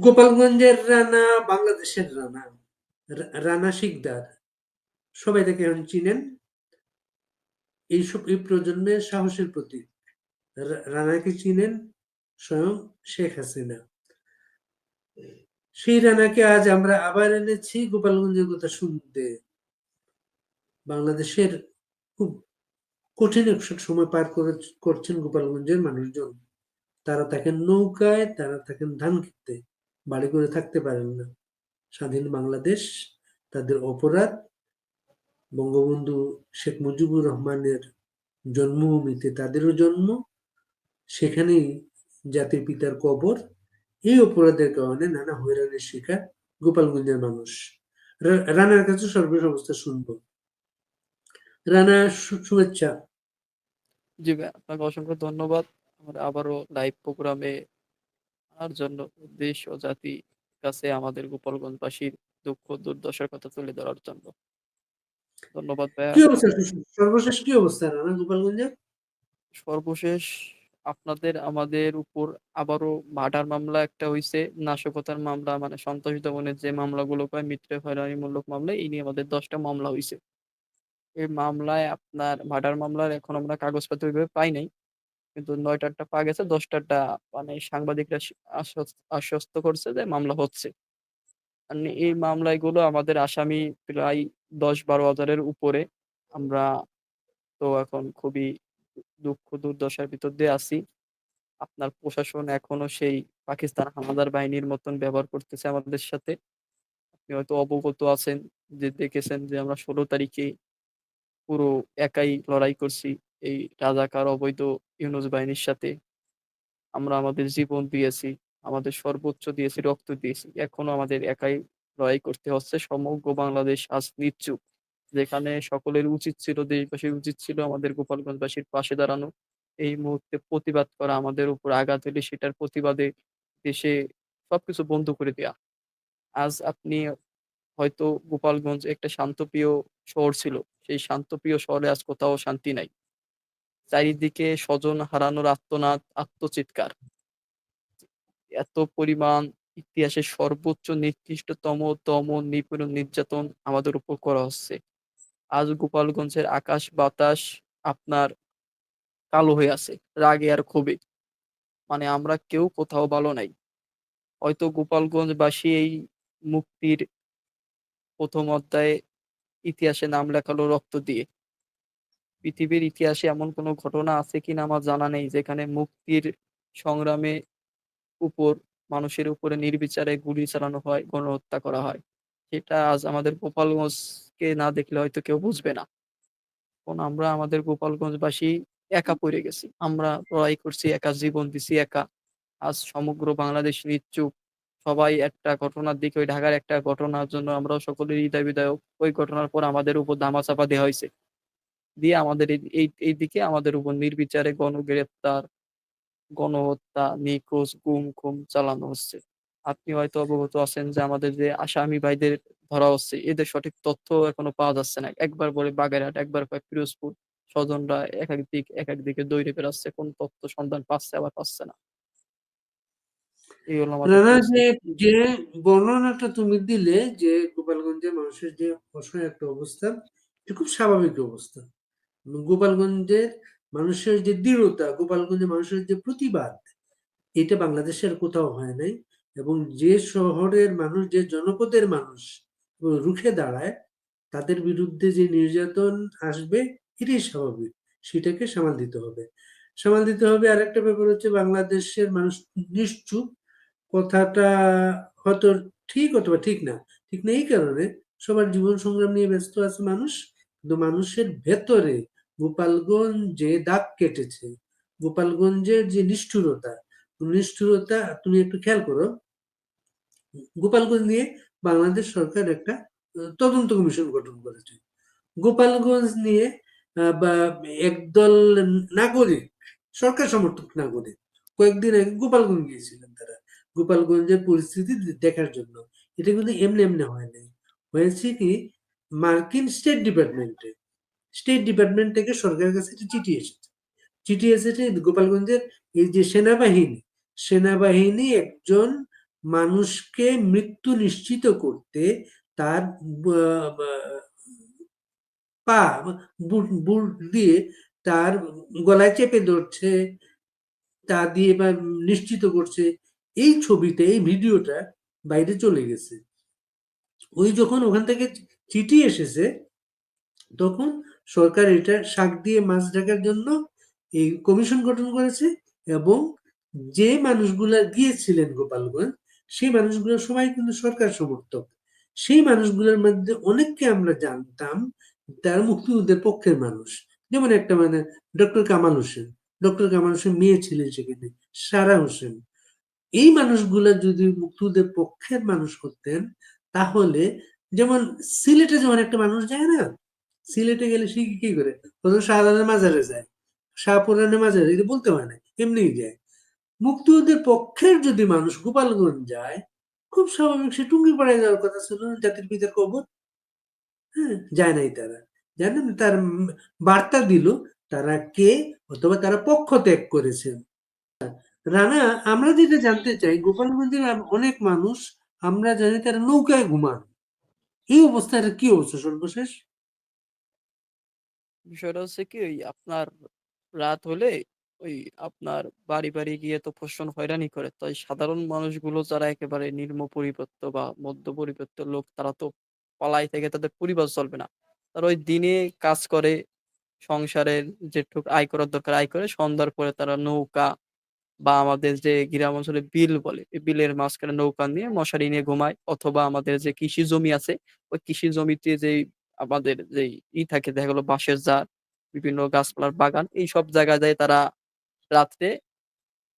গোপালগঞ্জের রানা, বাংলাদেশের রানা রানা শিকদার। সবাই তাকে এখন চিনেন। এইসব এই প্রজন্মের সাহসের প্রতীক। রানাকে চিনেন স্বয়ং শেখ হাসিনা। সেই রানাকে আজ আমরা আবার এনেছি গোপালগঞ্জের কথা শুনতে। বাংলাদেশের খুব কঠিন সময় পার করে করছেন গোপালগঞ্জের মানুষজন। তারা থাকেন নৌকায়, তারা থাকেন ধান খেতে, বাড়ি করে থাকতে পারেন না। স্বাধীন বাংলাদেশ, তাদের অপরাধ, বঙ্গবন্ধু শেখ মুজিবুর রহমানের জন্মভূমিতে তাদেরও জন্ম, সেখানেই জাতির পিতার কবর, এই অপরাধের কারণে নানা হয়রানির শিকার গোপালগঞ্জের মানুষ। রানার কাছে সর্বশেষ অবস্থা শুনব। রানা শুভেচ্ছা। জি আপনাকে অসংখ্য ধন্যবাদ। আমরা আবারও লাইভ প্রোগ্রামে আনার জন্য দেশ ও জাতি কাছে আমাদের গোপালগঞ্জবাসীর দুঃখ দুর্দশার কথা তুলে ধরার জন্য। ধন্যবাদ ভাইয়া। কি অবস্থা? সর্বশেষ কি অবস্থা রানা গোপালগঞ্জের সর্বশেষ আপনাদের আমাদের উপর আবারও মার্ডার মামলা একটা হইছে। নাশকতার মামলা মানে সন্ত্রাসী দমনের যে মামলাগুলো পায় মিথ্যে হয়রানিমূলক মামলা এই নিয়ে আমাদের দশটা মামলা হইছে। এই মামলায় আপনার মার্ডার মামলার এখন আমরা কাগজপত্র পাই নাই। কিন্তু নয়টারটা পাওয়া গেছে দশটারটা মানে সাংবাদিকরা আশ্বস্ত করছে যে মামলা হচ্ছে। আর এই মামলাগুলো আমাদের আসামি প্রায় দশ বারো হাজারের উপরে। আমরা তো এখন খুবই দুঃখ, দুর্দশার ভিতর দিয়ে আছি। আপনার প্রশাসন এখনও সেই পাকিস্তান হানাদার বাহিনীর মতন ব্যবহার করতেছে আমাদের সাথে। আপনি হয়তো অবগত আছেন যে, দেখেছেন যে আমরা ষোলো তারিখে পুরো একাই লড়াই করছি। এই রাজাকার, অবৈধ ইউনুস বাহিনীর সাথে আমরা আমাদের জীবন দিয়েছি, আমাদের সর্বোচ্চ দিয়েছি, রক্ত দিয়েছি। এখনও আমাদের একাই লড়াই করতে হচ্ছে। সমগ্র বাংলাদেশ আজ নিশ্চুপ যেখানে সকলের উচিত ছিল, দেশবাসীর উচিত ছিল আমাদের গোপালগঞ্জবাসীর পাশে দাঁড়ানো। এই মুহূর্তে প্রতিবাদ করা আমাদের উপর আঘাত হলে সেটার প্রতিবাদে দেশে সবকিছু বন্ধ করে দেয়া। আজ আপনি হয়তো গোপালগঞ্জ একটা শান্তপ্রিয় শহর ছিল। সেই শান্তপ্রিয় শহরে আজ কোথাও শান্তি নাই। চারিদিকে স্বজন হারানোর আত্মনাদ, আত্মচিৎকার। এত পরিমাণ ইতিহাসের সর্বোচ্চ নিকৃষ্টতম দমন নিপীড়ন নির্যাতন আমাদের উপর করা হচ্ছে। আজ গোপালগঞ্জের আকাশ বাতাস আপনার কালো হয়ে আছে, রাগে আর ক্ষোভে। মানে আমরা কেউ কোথাও ভালো নাই। হয়তো গোপালগঞ্জবাসী এই মুক্তির প্রথম অধ্যায়ে ইতিহাসে নাম লেখালো রক্ত দিয়ে। পৃথিবীর ইতিহাসে এমন কোনো ঘটনা আছে কিনা আমার জানা নেই, যেখানে মুক্তির সংগ্রামে উপর, মানুষের উপরে নির্বিচারে গুলি চালানো হয়, গণহত্যা করা হয়। সেটা আজ আমাদের গোপালগঞ্জকে না দেখলে হয়তো কেউ বুঝবে না। এখন আমরা আমাদের গোপালগঞ্জবাসী একা পড়ে গেছি। আমরা লড়াই করছি, একা জীবন দিছি একা। আজ সমগ্র বাংলাদেশ নিশ্চুপ সবাই একটা ঘটনার দিকে, ওই ঢাকার একটা ঘটনার জন্য আমরাও সকলের হৃদয় বিদায়ক ওই ঘটনার পর আমাদের উপর দামাচাপা দেওয়া হয়েছে। দিয়ে আমাদের এই এই দিকে আমাদের উপর নির্বিচারে গণগ্রেপ্তার গণহত্যা নিখোঁজ গুম খুম চালানো হচ্ছে। আপনি হয়তো অবগত আছেন যে আমাদের যে আসামি ভাইদের ধরা হচ্ছে এদের সঠিক তথ্য এখনও পাওয়া যাচ্ছে না। একবার বলে বাগেরহাট একবার কয় পিরোজপুর স্বজনরা এক এক দিক এক এক দিকে দৌড়ে বেড়াচ্ছে কোন তথ্য সন্ধান পাচ্ছে আবার পাচ্ছে না। এই হলো আমাদের যে যে বর্ণনাটা তুমি দিলে যে গোপালগঞ্জের মানুষের যে অসহায় একটা অবস্থা খুব স্বাভাবিক অবস্থা। গোপালগঞ্জের মানুষের যে দৃঢ়তা, গোপালগঞ্জের মানুষের যে প্রতিবাদ, এটা বাংলাদেশের কোথাও হয় নাই এবং যে শহরের মানুষ, যে জনপদের মানুষ রুখে দাঁড়ায়, তাদের বিরুদ্ধে যে নির্যাতন আসবে, এটাই স্বাভাবিক। সেটাকে সামাল দিতে হবে। সামাল দিতে হবে আরেকটা ব্যাপার হচ্ছে বাংলাদেশের মানুষ নিশ্চুপ। কথাটা হয়তো ঠিক অথবা ঠিক না। ঠিক না এই কারণে সবার জীবন সংগ্রাম নিয়ে ব্যস্ত আছে মানুষ। কিন্তু মানুষের ভেতরে গোপালগঞ্জ যে দাগ কেটেছে। গোপালগঞ্জের যে নিষ্ঠুরতা নিষ্ঠুরতা তুমি একটু খেয়াল করো। গোপালগঞ্জ নিয়ে বাংলাদেশ সরকার একটা তদন্ত কমিশন গঠন করেছে। গোপালগঞ্জ নিয়ে বা একদল নাগরিক, সরকার সমর্থক নাগরিক, কয়েকদিন আগে গোপালগঞ্জ গিয়েছিলেন তারা। গোপালগঞ্জের পরিস্থিতি দেখার জন্য। এটা কিন্তু এমনি এমনি হয় নাই। হয়েছে কি, মার্কিন স্টেট ডিপার্টমেন্টে স্টেট ডিপার্টমেন্ট থেকে সরকারের কাছে একটা চিঠি এসেছে। চিঠি এসেছে গোপালগঞ্জের এই যে সেনাবাহিনী সেনাবাহিনী একজন মানুষকে মৃত্যু নিশ্চিত করতে তার পা বুট দিয়ে তার গলায় চেপে ধরছে, তা দিয়ে বা নিশ্চিত করছে। এই ছবিতে, এই ভিডিওটা বাইরে চলে গেছে। ওই যখন ওখান থেকে চিঠি এসেছে, তখন সরকার এটা শাক দিয়ে মাছ ঢাকার জন্য এই কমিশন গঠন করেছে এবং যে মানুষগুলা গিয়েছিলেন গোপালগঞ্জ, সেই মানুষগুলো সবাই কিন্তু সরকার সমর্থক। সেই মানুষগুলোর মধ্যে অনেককে আমরা জানতাম তার মুক্তিযুদ্ধের পক্ষের মানুষ। যেমন একটা মানে ডক্টর কামাল হোসেন। ডক্টর কামাল হোসেন মেয়ে ছিলেন সেখানে, সারা হোসেন। এই মানুষগুলা যদি মুক্তিযুদ্ধের পক্ষের মানুষ করতেন, তাহলে যেমন সিলেটে যেমন একটা মানুষ যায় না সিলেটে গেলে সে কি করে? প্রথম শাহজাহানের মাজারে যায়। শাহপুরানের মাজারে এটা বলতে পারে না, এমনিই যায়। মুক্তিযুদ্ধের পক্ষের যদি মানুষ গোপালগঞ্জ যায়, খুব স্বাভাবিক সে টুঙ্গি পাড়ায় যাওয়ার কথা ছিল, জাতির পিতার কবর। হ্যাঁ যায় নাই তারা। জানেন, তার বার্তা দিল, তারা কে অথবা তারা পক্ষ ত্যাগ করেছেন। রানা, আমরা যেটা জানতে চাই, গোপালগঞ্জের অনেক মানুষ, আমরা জানি তারা নৌকায় ঘুমান। এই অবস্থাটা কি অবস্থা সর্বশেষ? বিষয়টা হচ্ছে কি, ওই আপনার রাত হলে ওই আপনার বাড়ি বাড়ি গিয়ে তো প্রশাসন হয়রানি করে। তাই সাধারণ মানুষগুলো যারা একেবারে নিম্ন পরিবর্ত বা মধ্য পরিবর্ত লোক, তারা তো পালাই থেকে তাদের পরিবার চলবে না। তারা ওই দিনে কাজ করে, সংসারের যেটুক আয় করার দরকার আয় করে, সন্ধ্যার পরে তারা নৌকা বা আমাদের যে গ্রাম অঞ্চলে বিল বলে, এই বিলের মাঝখানে নৌকা নিয়ে মশারি নিয়ে ঘুমায়। অথবা আমাদের যে কৃষি জমি আছে, ওই কৃষি জমিতে যে আমাদের যে ই থাকে, দেখা গেলো বাঁশের জার, বিভিন্ন গাছপালার বাগান, এই সব জায়গায় যায় তারা রাত্রে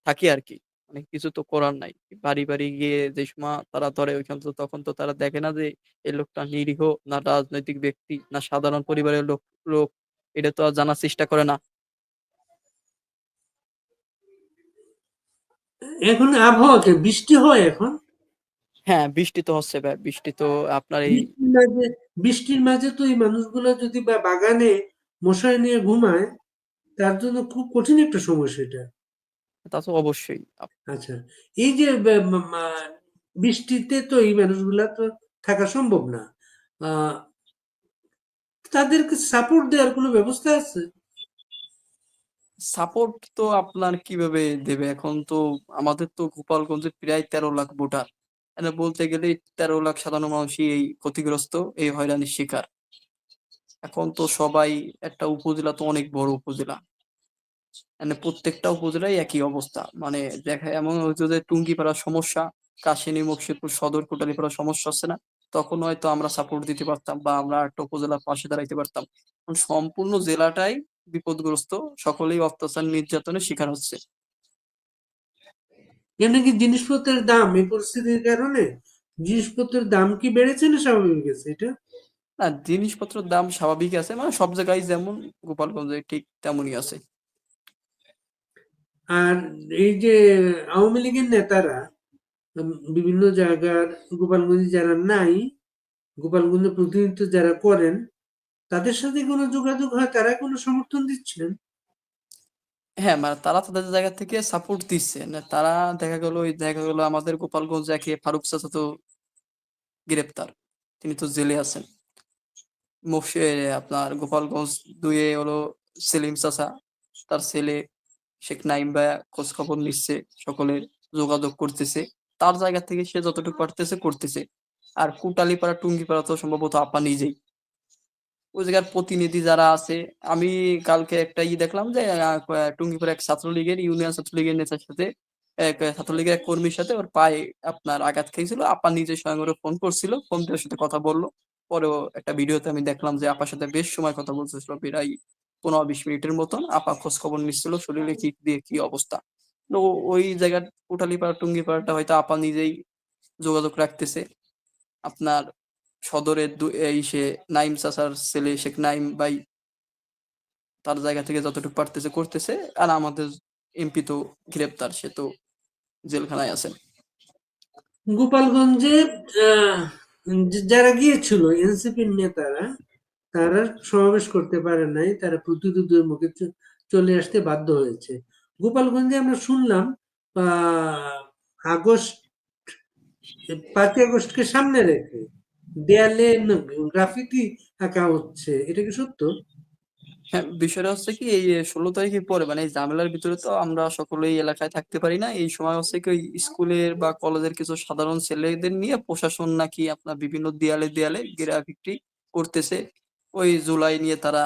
থাকে আর কি মানে কিছু তো করার নাই। বাড়ি বাড়ি গিয়ে যে সময় তারা ধরে ওইখান তো তখন তো তারা দেখে না যে এই লোকটা নিরীহ না রাজনৈতিক ব্যক্তি না সাধারণ পরিবারের লোক লোক। এটা তো জানার চেষ্টা করে না। এখন আবহাওয়া বৃষ্টি হয় এখন? হ্যাঁ বৃষ্টি তো হচ্ছে ভাই বৃষ্টি তো আপনার এই বৃষ্টির মাঝে বৃষ্টির মাঝে তো এই মানুষগুলো যদি বা বাগানে মশারি নিয়ে ঘুমায় তার জন্য খুব কঠিন একটা সমস্যা এটা তা তো অবশ্যই। আপ- আচ্ছা এই যে ব- ম- মা- বৃষ্টিতে তো এই মানুষগুলা তো থাকা সম্ভব না। আহ, তাদেরকে সাপোর্ট দেওয়ার কোনো ব্যবস্থা আছে? সাপোর্ট তো আপনার কীভাবে দেবে? এখন তো আমাদের তো গোপালগঞ্জে প্রায় তেরো লাখ ভোটার। মানে বলতে গেলে তেরো লাখ সাধারণ মানুষই এই ক্ষতিগ্রস্ত, এই হয়রানির শিকার। এখন তো সবাই একটা উপজেলা তো অনেক বড় উপজেলা। মানে প্রত্যেকটা উপজেলায় একই অবস্থা। মানে দেখা, এমন হয়তো যে টুঙ্গিপাড়ার সমস্যা, কাশিনী মুর্শিদপুর সদর, কোটালীপাড়ার সমস্যা হচ্ছে না? তখন হয়তো আমরা সাপোর্ট দিতে পারতাম বা আমরা একটা উপজেলার পাশে দাঁড়াইতে পারতাম। সম্পূর্ণ জেলাটাই বিপদগ্রস্ত। সকলেই অত্যাচার, নির্যাতনের শিকার হচ্ছে। এমনি কি জিনিসপত্রের দাম এই পরিস্থিতির কারণে? জিনিসপত্রের দাম কি বেড়েছে না স্বাভাবিক আছে এটা? না জিনিসপত্রের দাম স্বাভাবিক আছে মানে সব জায়গায় যেমন গোপালগঞ্জে ঠিক তেমনই আছে। আর এই যে আওয়ামী লীগের নেতারা বিভিন্ন জায়গার গোপালগঞ্জে যারা নাই গোপালগঞ্জে প্রতিনিধিত্ব যারা করেন তাদের সাথে কোনো যোগাযোগ হয়? তারা কোনো সমর্থন দিচ্ছেন? হ্যাঁ মানে তারা তাদের জায়গা থেকে সাপোর্ট দিচ্ছে। না তারা দেখা গেল, ওই দেখা গেল আমাদের গোপালগঞ্জ একে ফারুক চাচা তো গ্রেপ্তার। তিনি তো জেলে আছেন। আপনার গোপালগঞ্জ দুয়ে হলো সেলিম চাচা। তার ছেলে শেখ নাইম ভাইয়া খোঁজ খবর নিচ্ছে সকলের যোগাযোগ করতেছে। তার জায়গা থেকে সে যতটুকু পারতেছে করতেছে। আর কুটালীপাড়া, টুঙ্গিপাড়া তো সম্ভবত আপা নিজেই। ওই জায়গার প্রতিনিধি যারা আছে আমি কালকে একটা ই দেখলাম যে আহ, টুঙ্গিপাড়া এক ছাত্রলীগের ইউনিয়ন ছাত্রলীগের নেতার সাথে এক ছাত্রলীগের এক কর্মীর সাথে ওর পায়ে আপনার আঘাত খেয়েছিল। আপা নিজে স্বয়ং ওরে ফোন করছিল ফোন দিয়ে সাথে কথা বলল। পরেও একটা ভিডিওতে আমি দেখলাম যে আপার সাথে বেশ সময় কথা বলতেছিল প্রায় পনেরো বিশ মিনিটের মতন। আপা খোঁজ খবর নিচ্ছিল শরীরে কি দিয়ে কি অবস্থা। তো ওই জায়গার কোটালীপাড়া টুঙ্গিপাড়াটা হয়তো আপা নিজেই যোগাযোগ রাখতেছে। আপনার সদরের এই সে নাইম চাচার ছেলে শেখ নাইম ভাই, তার জায়গা থেকে যতটুকু পারতেছে করতেছে। আর আমাদের এমপি তো গ্রেপ্তার, সে তো জেলখানায় আছেন গোপালগঞ্জে যারা গিয়েছিল, এনসিপির নেতারা, তারা সমাবেশ করতে পারে নাই, তারা প্রতিরোধের মুখে চলে আসতে বাধ্য হয়েছে। গোপালগঞ্জে আমরা শুনলাম আগস্ট, পাঁচই আগস্টকে সামনে রেখে দেয়ালে গ্রাফিতি আঁকা হচ্ছে, এটা কি সত্য? হ্যাঁ বিষয়টা হচ্ছে কি, এই ষোলো তারিখের পরে মানে এই ঝামেলার ভিতরে তো আমরা সকলেই এলাকায় থাকতে পারি না। এই সময় হচ্ছে কি স্কুলের বা কলেজের কিছু সাধারণ ছেলেদের নিয়ে প্রশাসন নাকি আপনার বিভিন্ন দেয়ালে দেয়ালে গ্রাফিটি করতেছে। ওই জুলাই নিয়ে তারা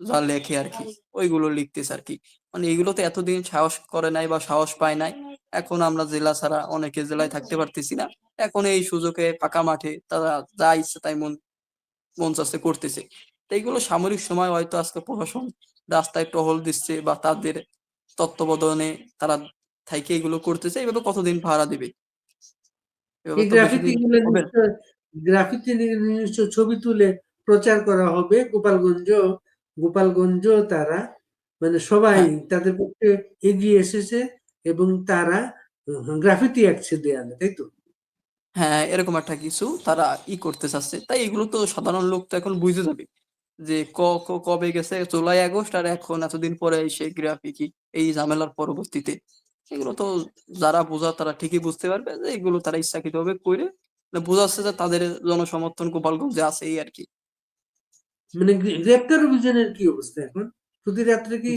যা লেখে আর কি, ওইগুলো লিখতেছে আর কি। মানে এগুলো তো এতদিন সাহস করে নাই বা সাহস পায় নাই। এখন আমরা জেলা ছাড়া অনেকে জেলায় থাকতে পারতেছি না। এখন এই সুযোগে ফাঁকা মাঠে তারা যা ইচ্ছে তাই মন মন চাচ্ছে করতেছে। এইগুলো সামরিক সময় হয়তো আজকে প্রশাসন রাস্তায় টহল দিচ্ছে বা তাদের তত্ত্বাবধানে তারা থাইকে এগুলো করতেছে এগুলো কতদিন ভাড়া দিবে? গ্রাফিতি দিনগুলো হবে না। নিশ্চয় গ্রাফিতি নিশ্চয় ছবি তুলে প্রচার করা হবে। গোপালগঞ্জ গোপালগঞ্জ তারা মানে সবাই হ্যাঁ। তাদের পক্ষে এগিয়ে এসেছে। এবং তারা গ্রাফিতি আঁকছে দেয়ালে তাই তো? হ্যাঁ এরকম একটা কিছু তারা ই করতে চাচ্ছে। তাই এগুলো তো সাধারণ লোক তো এখন বুঝে যাবে যে ক ক- কবে গেছে? জুলাই আগস্ট আর এখন এতদিন পরে এসে গ্রাফিকি এই ঝামেলার পরবর্তীতে। এগুলো তো যারা বোঝা তারা ঠিকই বুঝতে পারবে যে এগুলো তারা ইচ্ছাকৃত ভাবে করে বোঝাচ্ছে যে তাদের জনসমর্থন গোপালগঞ্জে আছে এই আর কি। মানে গ্রে- গ্রেপ্তার অভিযানের কি অবস্থা এখন? প্রতি রাত্রে কি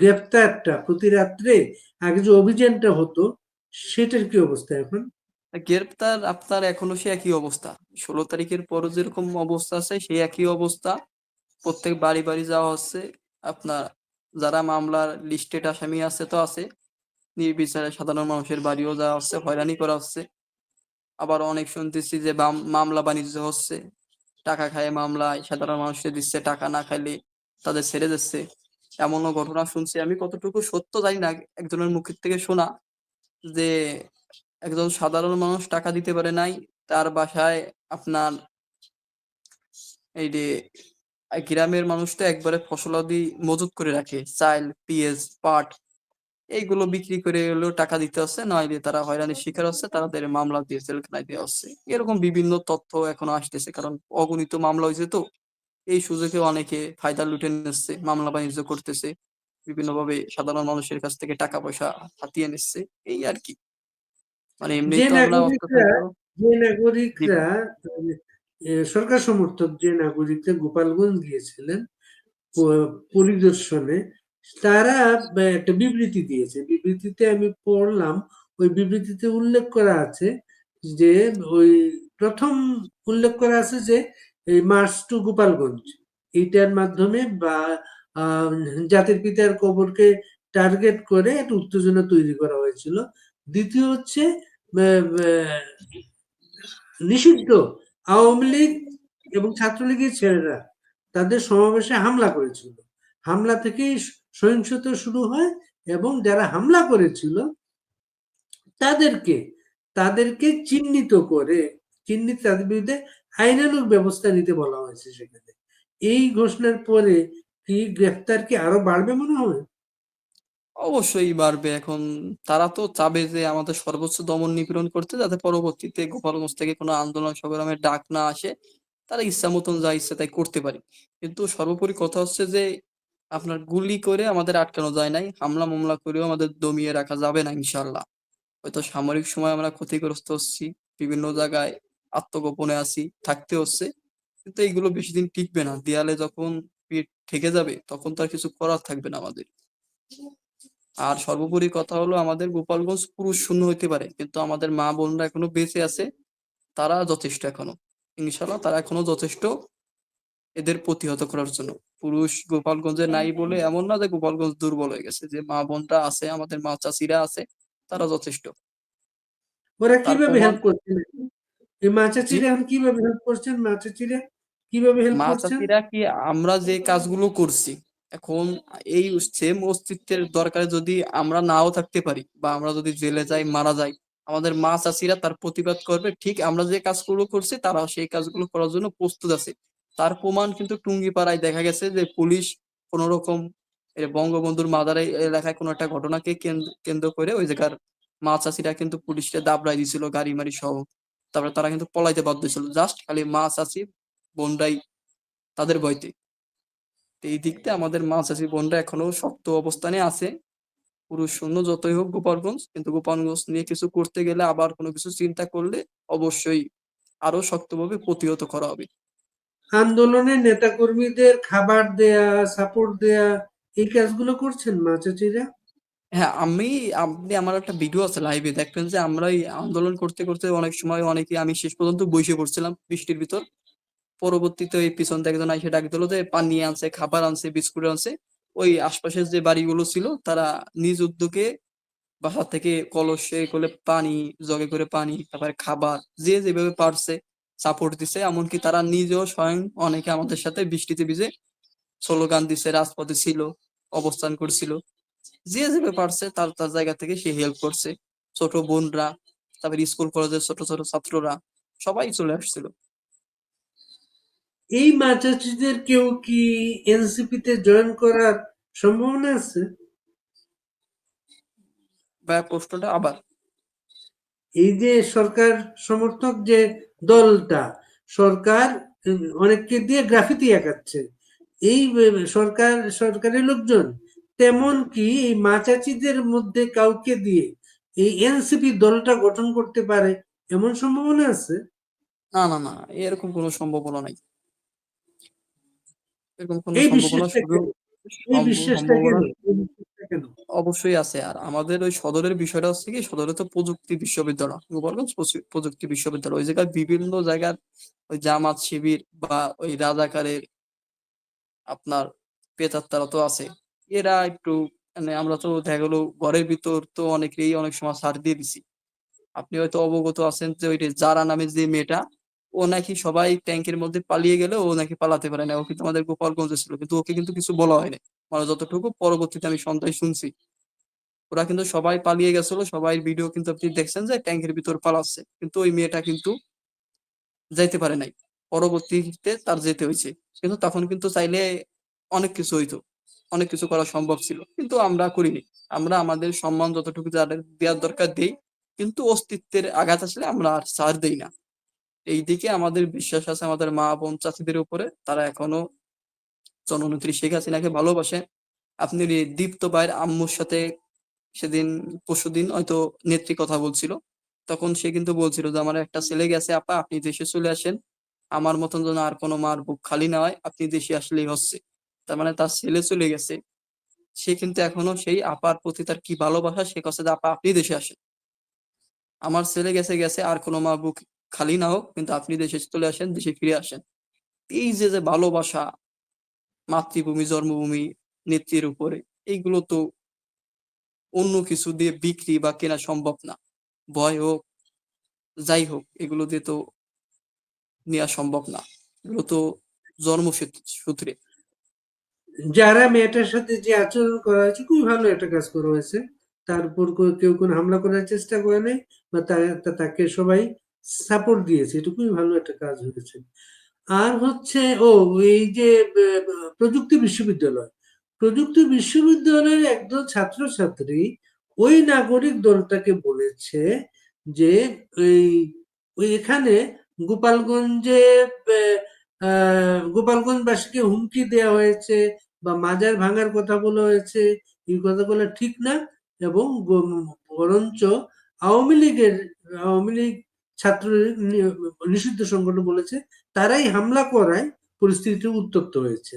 গ্রেপ্তারটা প্রতি রাত্রে, আগে যে অভিযানটা হতো, সেটার কি অবস্থা এখন? গ্রেপ্তার আপনার এখনও সে একই অবস্থা। ষোলো তারিখের পরও যেরকম অবস্থা আছে, সেই একই অবস্থা। প্রত্যেক বাড়ি বাড়ি যাওয়া হচ্ছে। আপনার যারা মামলার লিস্টেড আসামি আছে তো আছে। নির্বিচারে সাধারণ মানুষের বাড়িও যাওয়া হচ্ছে, হয়রানি করা হচ্ছে। আবার অনেক শুনতেছি যে মামলা বাণিজ্য হচ্ছে। টাকা খায় মামলায়, সাধারণ মানুষকে দিচ্ছে, টাকা না খাইলে তাদের ছেড়ে যাচ্ছে এমনও ঘটনা শুনছি। আমি কতটুকু সত্য জানি না, একজনের মুখের থেকে শোনা যে একজন সাধারণ মানুষ টাকা দিতে পারে নাই, তার বাসায় আপনার এই যে গ্রামের মানুষ তো একবারে ফসলাদি মজুত করে রাখে, চাল পিএস পাট, এইগুলো বিক্রি করে হলেও টাকা দিতে হচ্ছে নইলে তারা হয়রানির শিকার হচ্ছে তাদের মামলা দিয়ে জেলখানায় দেওয়া হচ্ছে। এরকম বিভিন্ন তথ্য এখনও আসতেছে, কারণ অগণিত মামলা হয়েছে তো। এই সুযোগে অনেকে ফায়দা লুটে নিচ্ছে মামলা বাণিজ্য করতেছে বিভিন্নভাবে সাধারণ মানুষের কাছ থেকে টাকা পয়সা হাতিয়ে নিচ্ছে এই আর কি। মানে এমনি যে নাগরিকরা সরকার সমর্থক যে নাগরিকরা গোপালগঞ্জ গিয়েছিলেন পরিদর্শনে। তারা একটা বিবৃতি দিয়েছে। বিবৃতিতে আমি পড়লাম ওই বিবৃতিতে উল্লেখ করা আছে যে ওই প্রথম উল্লেখ করা আছে যে এই মার্চ টু গোপালগঞ্জ। এইটার মাধ্যমে বা জাতির পিতার কবরকে টার্গেট করে একটা উত্তেজনা তৈরি করা হয়েছিল। দ্বিতীয় হচ্ছে নিষিদ্ধ আওয়ামী লীগ এবং ছাত্রলীগের ছেলেরা তাদের সমাবেশে হামলা করেছিল। হামলা থেকেই সহিংসতা শুরু হয় এবং যারা হামলা করেছিল, তাদেরকে তাদেরকে চিহ্নিত করে, চিহ্নিত তাদের বিরুদ্ধে আইনানুগ ব্যবস্থা নিতে বলা হয়েছে সেখানে। এই ঘোষণার পরে কি গ্রেফতার কি আরও বাড়বে মনে হয়? অবশ্যই বাড়বে। এখন তারা তো চাবে যে আমাদের সর্বোচ্চ দমন নিপীড়ন করতে, যাতে পরবর্তীতে গোপালগঞ্জ থেকে কোনো আন্দোলন সংগ্রামের ডাক না আসে। তারা ইচ্ছা মতন যা ইচ্ছা তাই করতে পারে। কিন্তু সর্বোপরি কথা হচ্ছে যে, আপনার গুলি করে আমাদের আটকানো যায় নাই, হামলা মামলা করেও আমাদের দমিয়ে রাখা যাবে না ইনশাল্লাহ হয়তো সামরিক সময় আমরা ক্ষতিগ্রস্ত হচ্ছি বিভিন্ন জায়গায়। আত্মগোপনে আছি থাকতে হচ্ছে। কিন্তু এইগুলো বেশি দিন টিকবে না। দেয়ালে যখন পিঠ ঠেকে যাবে তখন তো আর কিছু করার থাকবে না আমাদের। আর সর্বোপরি কথা হলো আমাদের গোপালগঞ্জ পুরুষ শূন্য হইতে পারে। কিন্তু আমাদের মা বোনরা এখনও বেঁচে আছে তারা যথেষ্ট এখনও। ইনশাল্লাহ তারা এখনও যথেষ্ট এদের প্রতিহত করার জন্য। পুরুষ গোপালগঞ্জে নাই বলে এমন না যে গোপালগঞ্জ দুর্বল হয়ে গেছে যে মা বোনরা আছে আমাদের মা চাষিরা আছে তারা যথেষ্ট। ওরা কীভাবে হেল্প করছেন এই মা জি। চাচিরা এখন কীভাবে হেল্প করছেন মা কীভাবে হেল্প করছেন? চাচিরা কি আমরা যে কাজগুলো করছি এখন এই সেম অস্তিত্বের দরকারে যদি আমরা নাও থাকতে পারি বা আমরা যদি জেলে যাই মারা যাই আমাদের মা চাচিরা তার প্রতিবাদ করবে ঠিক আমরা যে কাজগুলো করছি তারাও সেই কাজগুলো করার জন্য প্রস্তুত আছে। তার প্রমাণ কিন্তু টুঙ্গিপাড়ায় দেখা গেছে যে পুলিশ কোন রকম বঙ্গবন্ধুর মাদারে এলাকায় কোনো একটা ঘটনাকে কেন্দ্র করে ওই জায়গার মা চাচিরা কিন্তু পুলিশকে দাবড়াই দিছিল গাড়ি মারি সহ। তারপরে তারা কিন্তু পলাইতে বাধ্য ছিল। জাস্ট খালি মা চাচি বোনরাই তাদের ভয়তে। এই দিকতে আমাদের মা চাচি বোনরা এখনও শক্ত অবস্থানে আছে। পুরুষ শূন্য যতই হোক গোপালগঞ্জ, কিন্তু গোপালগঞ্জ নিয়ে কিছু করতে গেলে আবার কোনো কিছু চিন্তা করলে অবশ্যই আরও শক্তভাবে প্রতিহত করা হবে। আন্দোলনের নেতাকর্মীদের খাবার দেয়া সাপোর্ট দেয়া, এই কাজগুলো করছেন মা চাচিরা হ্যাঁ আমি, আপনি আমার একটা ভিডিও আছে লাইভে দেখবেন যে আমরা এই আন্দোলন করতে করতে অনেক সময় অনেকে আমি শেষ পর্যন্ত বসে পড়ছিলাম বৃষ্টির ভিতর। পরবর্তীতে ওই পিছন থেকে একজন এসে ডাক দিল যে, পানি আনছে, খাবার আনছে, বিস্কুট আনছে। ওই আশপাশের যে বাড়িগুলো ছিল, তারা নিজ উদ্যোগে বাসা থেকে কলসে করে পানি, জগে করে পানি, তারপরে খাবার, যে যেভাবে পারছে সাপোর্ট দিছে। এমনকি তারা নিজেও স্বয়ং অনেকে আমাদের সাথে বৃষ্টিতে ভিজে স্লোগান দিছে, রাজপথে ছিল, অবস্থান করছিল। যে যেভাবে পারছে তার তার জায়গা থেকে সে হেল্প করছে। ছোট বোনরা তারপরে স্কুল কলেজের ছোট ছোট ছাত্ররা সবাই চলে আসছিল। এই মা কেউ কি এনসিপি তে জয়েন করার সম্ভাবনা আছে? বা প্রশ্নটা আবার। এই যে সরকার সমর্থক যে দলটা সরকার অনেককে দিয়ে গ্রাফিতি আঁকাচ্ছে। এই সরকার সরকারের লোকজন? তেমন কি এই মা চাচিদের মধ্যে কাউকে দিয়ে এই এনসিপি দলটা গঠন করতে পারে? এমন সম্ভাবনা আছে? না না না এরকম কোনো সম্ভাবনা নাই। এরকম কোনো সম্ভাবনা অবশ্যই আছে। আর আমাদের ওই সদরের বিষয়টা হচ্ছে কি সদরে তো প্রযুক্তি বিশ্ববিদ্যালয় গোপালগঞ্জ প্রযুক্তি বিশ্ববিদ্যালয়। ওই জায়গায় বিভিন্ন জায়গার ওই জামাত শিবির বা ওই রাজাকারের আপনার পেতাত্তারা তো আছে। এরা একটু মানে আমরা তো দেখা গেলো ঘরের ভিতর তো অনেকেই অনেক সময় ছাড় দিয়ে দিছি। আপনি হয়তো অবগত আছেন যে ওই যে জারা নামের যে মেয়েটা, ও নাকি সবাই ট্যাঙ্কের মধ্যে পালিয়ে গেলে ও নাকি পালাতে পারে না। ও কিন্তু আমাদের গোপালগঞ্জে ছিল, কিন্তু ওকে কিন্তু কিছু বলা হয়নি। মানে যতটুকু পরবর্তীতে আমি সন্ধ্যায় শুনছি, ওরা কিন্তু সবাই পালিয়ে গেছিল, সবাই ভিডিও কিন্তু আপনি দেখছেন যে ট্যাঙ্কের ভিতর পালাচ্ছে, কিন্তু ওই মেয়েটা কিন্তু যাইতে পারে নাই। পরবর্তীতে তার যেতে হয়েছে, কিন্তু তখন কিন্তু চাইলে অনেক কিছু হইতো। অনেক কিছু করা সম্ভব ছিল, কিন্তু আমরা করিনি। আমরা আমাদের সম্মান যতটুকু যাদের দেওয়ার দরকার দেই, কিন্তু অস্তিত্বের আঘাত আসলে আমরা আর ছাড় দেই না। এই দিকে আমাদের বিশ্বাস আছে, আমাদের মা বোন চাচিদের উপরে, তারা এখনও জননেত্রী শেখ হাসিনাকে ভালোবাসে। আপনি দীপ্ত ভাইয়ের আম্মুর সাথে সেদিন, পরশুদিন হয়তো নেত্রী কথা বলছিল, তখন সে কিন্তু বলছিল যে, আমার একটা ছেলে গেছে, আপা, আপনি দেশে চলে আসেন। আমার মতন যেন আর কোনো মার বুক খালি না হয়, আপনি দেশে আসলেই হচ্ছে। তার মানে তার ছেলে চলে গেছে। সে কিন্তু এখনও সেই আপার প্রতি তার কি ভালোবাসা, সে যে আপা আপনি দেশে আসেন। আমার ছেলে গেছে গেছে, আর কোনো মা বুক খালি না হোক, কিন্তু আপনি দেশে চলে আসেন, দেশে ফিরে আসেন। এই যে যে ভালোবাসা, মাতৃভূমি, জন্মভূমি, নেত্রীর উপরে, এইগুলো তো অন্য কিছু দিয়ে বিক্রি বা কেনা সম্ভব না। ভয় হোক, যাই হোক, এগুলো দিয়ে তো নেওয়া সম্ভব না। এগুলো তো জন্মসূত্রে যারা মেয়েটার সাথে যে আচরণ করা হয়েছে, খুবই ভালো একটা কাজ করা হয়েছে। তার উপর কেউ কোনো হামলা করার চেষ্টা করে নাই বা তাকে সবাই সাপোর্ট দিয়েছে। এটা খুবই ভালো একটা কাজ হয়েছে। আর হচ্ছে, ও, এই যে প্রযুক্তি বিশ্ববিদ্যালয়। প্রযুক্তি বিশ্ববিদ্যালয়ের একদল ছাত্রছাত্রী ওই নাগরিক দলটাকে বলেছে যে ওই এখানে গোপালগঞ্জে গোপালগঞ্জবাসীকে হুমকি দেওয়া হয়েছে বা মাজার ভাঙার কথা বলা হয়েছে, এই কথাগুলো ঠিক না এবং বরঞ্চ আওয়ামী লীগের, আওয়ামী লীগ ছাত্র নিষিদ্ধ সংগঠন বলেছে, তারাই হামলা করায় পরিস্থিতি উত্তপ্ত হয়েছে।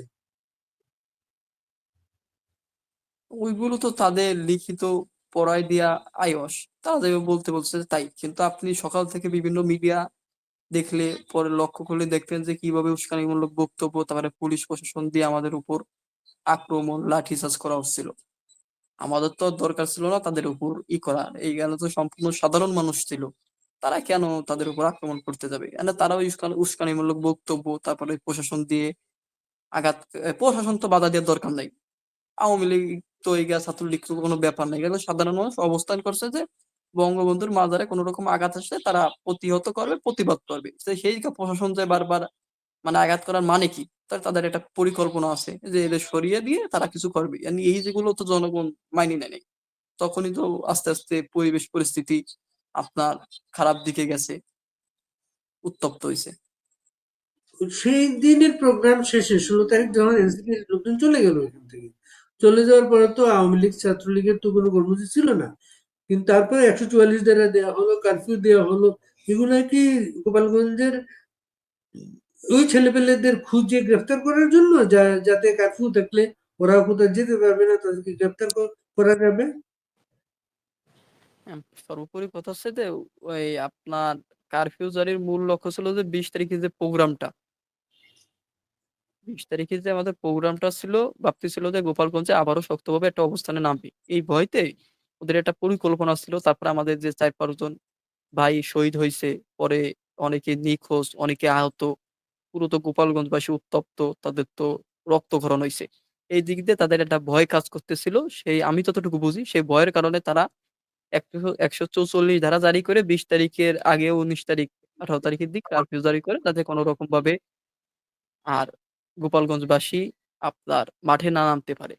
ওইগুলো তো তাদের লিখিত পড়ায় দিয়া আয়স তারা বলতে বলছে তাই। কিন্তু আপনি সকাল থেকে বিভিন্ন মিডিয়া দেখলে পরে লক্ষ্য করলে দেখবেন যে কীভাবে উস্কানিমূলক বক্তব্য, তারপরে পুলিশ প্রশাসন দিয়ে আমাদের উপর আক্রমণ, লাঠিচার্জ করা হচ্ছিল। আমাদের তো দরকার ছিল না তাদের উপর ই করা। এই গানে তো সম্পূর্ণ সাধারণ মানুষ ছিল। তারা কেন তাদের উপর আক্রমণ করতে যাবে? মানে তারা উস্কানি- উস্কানিমূলক বক্তব্য, তারপরে প্রশাসন দিয়ে আঘাত প্রশাসন তো বাধা দেওয়ার দরকার নাই। আওয়ামী লীগ, তো এই ছাত্রলীগ তো কোনো ব্যাপার নাই। সাধারণ মানুষ অবস্থান করছে যে বঙ্গবন্ধুর মাজারে কোনো রকম আঘাত আসলে তারা প্রতিহত করবে, প্রতিবাদ করবে। সেই প্রশাসন যে বারবার মানে আঘাত করার মানে কি? তাদের একটা পরিকল্পনা আছে যে এদের সরিয়ে দিয়ে তারা কিছু করবে। এই যেগুলো তো জনগণ মাইনে নেয় তখনই তো আস্তে আস্তে পরিবেশ পরিস্থিতি আপনার খারাপ দিকে গেছে, উত্তপ্ত হয়েছে সেই দিনের প্রোগ্রাম শেষে ষোলো তারিখ যখন এনসিপির লোকজন চলে গেল এখান থেকে। চলে যাওয়ার পরে তো আওয়ামী লীগ, ছাত্রলীগের তো কোনো কর্মসূচি ছিল না। কিন্তু তারপরে একশো চুয়াল্লিশ ধারা দেওয়া হলো কারফিউ দেওয়া হলো। এগুলো কি গোপালগঞ্জের ওই ছেলেপেলেদের খুঁজে গ্রেফতার করার জন্য? যা- যাতে কারফিউ থাকলে ওরা কোথাও যেতে পারবে না তাদেরকে গ্রেফতার করা যাবে? হ্যাঁ, সর্বোপরি কথা হচ্ছে যে ওই আপনার কারফিউ জারির মূল লক্ষ্য ছিল যে বিশ তারিখে যে প্রোগ্রামটা। বিশ তারিখে যে আমাদের প্রোগ্রামটা ছিল ভাবতেছিল যে গোপালগঞ্জে আবারও শক্তভাবে একটা অবস্থানে নামবে। এই ভয়তে ওদের একটা পরিকল্পনা ছিল। তারপরে আমাদের যে চার পাঁচজন ভাই শহীদ হয়েছে পরে অনেকে নিখোঁজ, অনেকে আহত, পুরো তো গোপালগঞ্জবাসী উত্তপ্ত, তাদের তো রক্তক্ষরণ হয়েছে এই দিক দিয়ে তাদের একটা ভয় কাজ করতেছিল। সেই আমি ততটুকু বুঝি, সেই ভয়ের কারণে তারা একশো একশো চৌচল্লিশ ধারা জারি করে বিশ তারিখের আগে উনিশ তারিখ, আঠারো তারিখের দিক কারফিউ জারি করে যাতে কোনো রকম ভাবে আর গোপালগঞ্জবাসী আপনার মাঠে না নামতে পারে।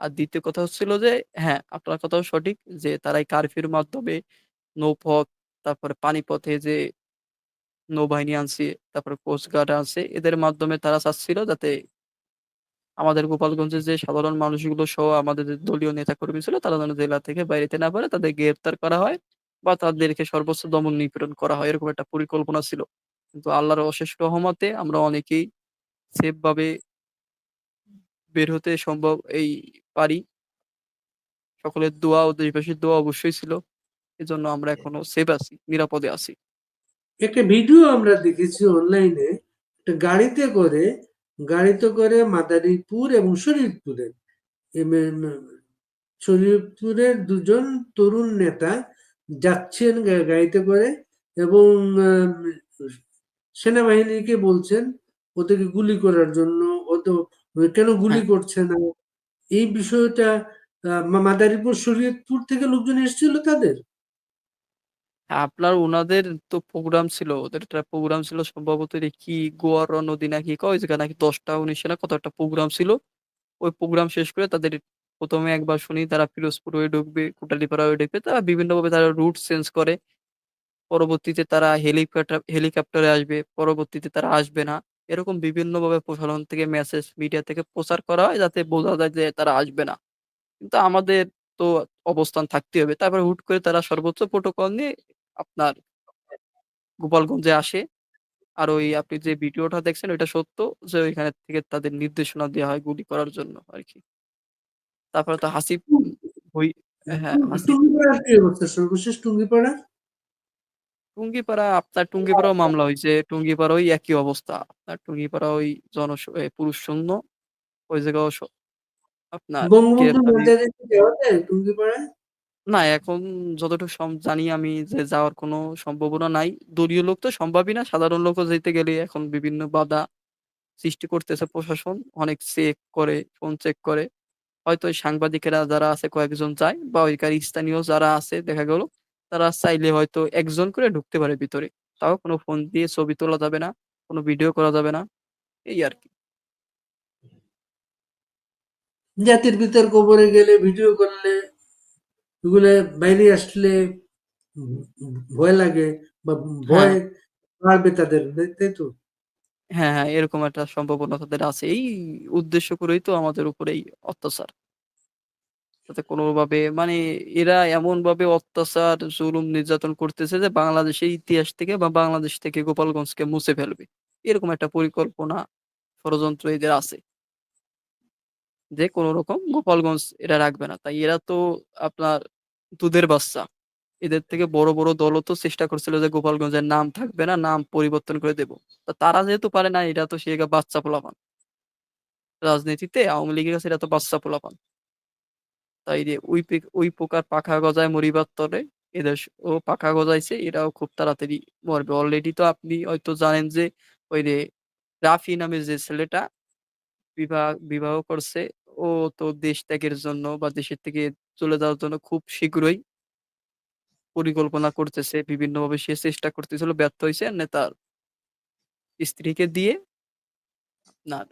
আর দ্বিতীয় কথা হচ্ছিল যে হ্যাঁ আপনার কথাও সঠিক যে, তারা এই কারফিউর মাধ্যমে নৌপথ, তারপরে পানিপথে যে, নৌবাহিনী আনছে, তারপরে কোস্টগার্ড আনছে, এদের মাধ্যমে তারা চাচ্ছিল যাতে আমাদের গোপালগঞ্জের যে, সাধারণ মানুষগুলো সহ আমাদের যে, দলীয় নেতাকর্মী ছিল, তারা যেন জেলা থেকে বাইরেতে না পারে, তাদের গ্রেফতার করা হয় বা তাদেরকে সর্বোচ্চ দমন নিপীড়ন করা হয়, এরকম একটা পরিকল্পনা ছিল। কিন্তু আল্লাহর অশেষ রহমতে আমরা অনেকেই সেফ ভাবে বের হতে সম্ভব এই পারি। সকলের দোয়া ও দেশবাসীর দোয়া অবশ্যই ছিল। এজন্য আমরা এখনও সেফ আছি নিরাপদে আছি। একটা ভিডিও আমরা দেখেছি অনলাইনে একটা গাড়িতে করে গাড়িতে করে মাদারীপুর এবং এম- এম- দুজন তরুণ নেতা যাচ্ছেন গাড়িতে করে এবং সেনাবাহিনীকে বলছেন ওদেরকে গুলি করার জন্য ও তো কেন গুলি হ্যাঁ। করছে না? এই বিষয়টা মাদারীপুর শরীয়তপুর থেকে লোকজন এসেছিল তাদের? আপনার উনাদের তো প্রোগ্রাম ছিল ওদের একটা প্রোগ্রাম ছিল সম্ভবত কি গোয়ার নদী নাকি কয় জায়গা নাকি দশটা উনিশে না কত একটা প্রোগ্রাম ছিল? ওই প্রোগ্রাম শেষ করে তাদের প্রথমে একবার শুনি তারা ফিরোজপুর হয়ে ঢুকবে কোটালীপাড়া হয়ে ঢুকবে তারা বিভিন্নভাবে তারা রুট চেঞ্জ করে। পরবর্তীতে তারা হেলিকপ্টার হেলিকপ্টারে আসবে পরবর্তীতে তারা আসবে না। এরকম বিভিন্নভাবে প্রসারণ থেকে মেসেজ মিডিয়া থেকে প্রচার করা হয় যাতে বোঝা যায় যে তারা আসবে না। কিন্তু আমাদের তো অবস্থান থাকতে হবে। তারপরে হুট করে তারা সর্বোচ্চ প্রোটোকল নিয়ে আপনার গোপালগঞ্জে আসে। আর ওই আপনি যে ভিডিওটা দেখছেন ওইটা সত্য যে ওইখানে থেকে তাদের নির্দেশনা দেওয়া হয় গুলি করার জন্য আর কি তারপরে তো হাসিব হ্যাঁ হাসিব অবস্থা? সর্বশেষ টুঙ্গিপাড়া? টুঙ্গিপাড়া আপনার টুঙ্গিপাড়াও মামলা হয়েছে টুঙ্গিপাড়া ওই একই অবস্থা। আপনার টুঙ্গিপাড়া ওই জন পুরুষ শূন্য ওই জায়গাও স- আপনার বঙ্গবন্ধু গ্রেপ্তারি বাজারে কি যাওয়া যায় টুঙ্গিপাড়ায়? না এখন যতটুকু সম- জানি আমি যে যাওয়ার কোনো সম্ভাবনা নাই। দলীয় লোক তো সম্ভবই না সাধারণ লোকও যেতে গেলে এখন বিভিন্ন বাধা সৃষ্টি করতেছে প্রশাসন। অনেক চেক করে ফোন চেক করে। হয়তো সাংবাদিকেরা যারা আছে কয়েকজন যায় বা ওইকার স্থানীয় যারা আছে দেখা গেল তারা চাইলে হয়তো একজন করে ঢুকতে পারে ভিতরে। তাও কোনো ফোন দিয়ে ছবি তোলা যাবে না কোনো ভিডিও করা যাবে না এই আর কি জাতির পিতার কবরে গেলে ভিডিও করলে এগুলো বাইরে আসলে ভয় লাগে বা ভয় বাড়বে তাদের তাই তো? হ্যাঁ হ্যাঁ এরকম একটা সম্ভাবনা তাদের আছে। এই উদ্দেশ্য করেই তো আমাদের উপরে এই অত্যাচার। যাতে কোনোভাবে মানে এরা এমন ভাবে অত্যাচার, জুলুম নির্যাতন করতেছে যে বাংলাদেশের ইতিহাস থেকে বা বাংলাদেশ থেকে গোপালগঞ্জকে মুছে ফেলবে। এরকম একটা পরিকল্পনা ষড়যন্ত্র এদের আছে। যে কোন রকম গোপালগঞ্জ এরা রাখবে না। তাই এরা তো আপনার দুধের বাচ্চা। এদের থেকে বড় বড় দলও তো চেষ্টা করছিল যে গোপালগঞ্জের নাম থাকবে না, নাম পরিবর্তন করে দেব। তা তারা যেহেতু পারে না এটা তো সে বাচ্চা পোলাপান। রাজনীতিতে আওয়ামী লীগের কাছে এটা তো বাচ্চা পোলাপান। তাই রে ওই ওই প্রকার পাখা গজায় মরিবার তরে এদের ও পাখা গজাইছে, এরাও খুব তাড়াতাড়ি মরবে। অলরেডি তো আপনি হয়তো জানেন যে ওই রে রাফি নামের যে ছেলেটা বিবাহ বিবাহ করছে, ও তো দেশ ত্যাগের জন্য বা দেশের থেকে চলে যাওয়ার জন্য খুব শীঘ্রই পরিকল্পনা করতেছে, বিভিন্নভাবে সে চেষ্টা করতেছিল, ব্যর্থ হয়েছে আর তার স্ত্রীকে দিয়ে আপনার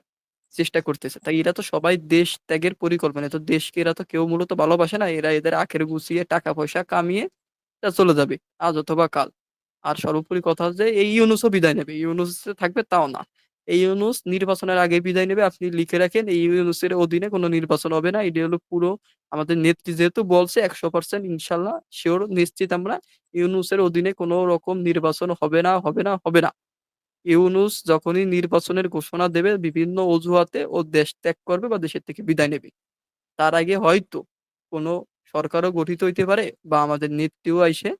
চেষ্টা করতেছে তাই এরা তো সবাই দেশ ত্যাগের পরিকল্পনা তো দেশকে এরা তো কেউ মূলত ভালোবাসে না এরা এদের আখের গুছিয়ে টাকা পয়সা কামিয়ে এরা চলে যাবে আজ অথবা কাল আর সর্বোপরি কথা যে এই ইউনুসও বিদায় নেবে ইউনুস থাকবে তাও না এই ইউনুস নির্বাচনের আগে বিদায় নেবে। আপনি লিখে রাখেন এই ইউনূসের অধীনে কোনো নির্বাচন হবে না। এটা হলো পুরো আমাদের নেত্রী যেহেতু বলছে একশো পার্সেন্ট ইনশাল্লাহ শিওর নিশ্চিত আমরা ইউনূসের অধীনে কোনো রকম নির্বাচন হবে না, হবে না, হবে না। ইউনূস যখনই নির্বাচনের ঘোষণা দেবে বিভিন্ন অজুহাতে ও দেশ ত্যাগ করবে বা দেশের থেকে বিদায় নেবে। তার আগে হয়তো কোনো সরকারও গঠিত হইতে পারে বা আমাদের নেত্রীও আইসে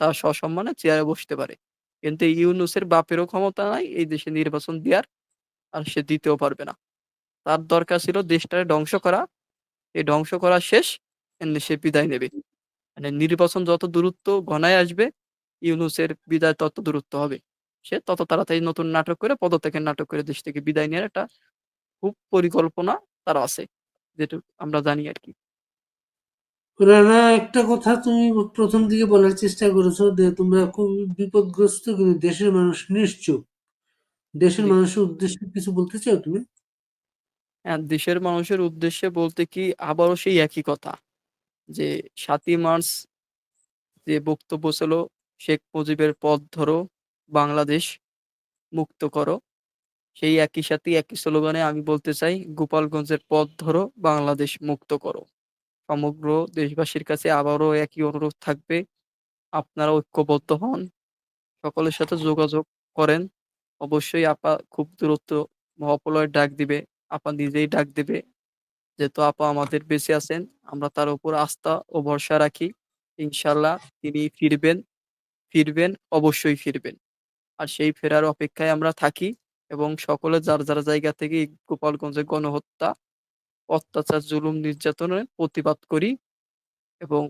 তার সসম্মানে চেয়ারে বসতে পারে। কিন্তু ইউনুসের বাপেরও ক্ষমতা নাই এই দেশে নির্বাচন দেওয়ার, আর সে দিতেও পারবে না। তার দরকার ছিল দেশটাকে ধ্বংস করা। এই ধ্বংস করা শেষ, সে বিদায় নেবে। মানে নির্বাচন যত দূরত্ব ঘনায় আসবে, ইউনুসের বিদায় তত দূরত্ব হবে। সে তত তাড়াতাড়ি নতুন নাটক করে পদত্যাগের নাটক করে দেশ থেকে বিদায় নেওয়ার একটা খুব পরিকল্পনা তার আছে। যেটুক আমরা জানি আরকি। রানা একটা কথা তুমি প্রথম দিকে বলার চেষ্টা করেছ যে তোমরা খুব বিপদগ্রস্ত কিন্তু দেশের মানুষ নিশ্চুপ। দেশের মানুষের উদ্দেশ্যে কিছু বলতে চাও তুমি? হ্যাঁ, দেশের মানুষের উদ্দেশ্যে বলতে কি আবারও সেই একই কথা। যে ৭ই মার্চ যে বক্তব্য ছিল শেখ মুজিবের পথ ধরো, বাংলাদেশ মুক্ত করো। সেই একই সাথে একই স্লোগানে আমি বলতে চাই গোপালগঞ্জের পথ ধরো, বাংলাদেশ মুক্ত করো। সমগ্র দেশবাসীর কাছে আবারও একই অনুরোধ থাকবে। আপনারা ঐক্যবদ্ধ হন। সকলের সাথে যোগাযোগ করেন। অবশ্যই আপা খুব দূরত্ব মহাপ্রলয়ের ডাক দিবে। আপা নিজেই ডাক দিবে। যেহেতু আপা আমাদের বেঁচে আছেন, আমরা তার উপর আস্থা ও ভরসা রাখি। ইনশাল্লাহ তিনি ফিরবেন, ফিরবেন, অবশ্যই ফিরবেন। আর সেই ফেরার অপেক্ষায় আমরা থাকি এবং সকলে যার, যার জায়গা থেকে এই গোপালগঞ্জে গণহত্যা, অত্যাচার, জুলুম, নির্যাতনের প্রতিবাদ করি এবং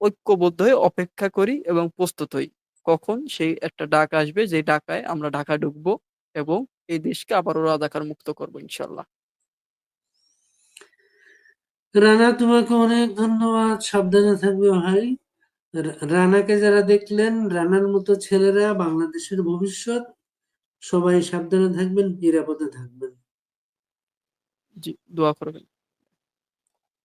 ঐক্যবদ্ধ হয়ে অপেক্ষা করি এবং প্রস্তুত হই। কখন সেই একটা ডাক আসবে যে ডাকায় আমরা ঢাকা ঢুকবো এবং এই দেশকে আবারও রাজাকার মুক্ত করব ইনশাআল্লাহ। রানা তোমাকে অনেক ধন্যবাদ। সাবধানে থাকবে ভাই। রানাকে যারা দেখলেন, রানার মতো ছেলেরা বাংলাদেশের ভবিষ্যৎ। সবাই সাবধানে থাকবেন, নিরাপদে থাকবেন। জি, দোয়া করবেন।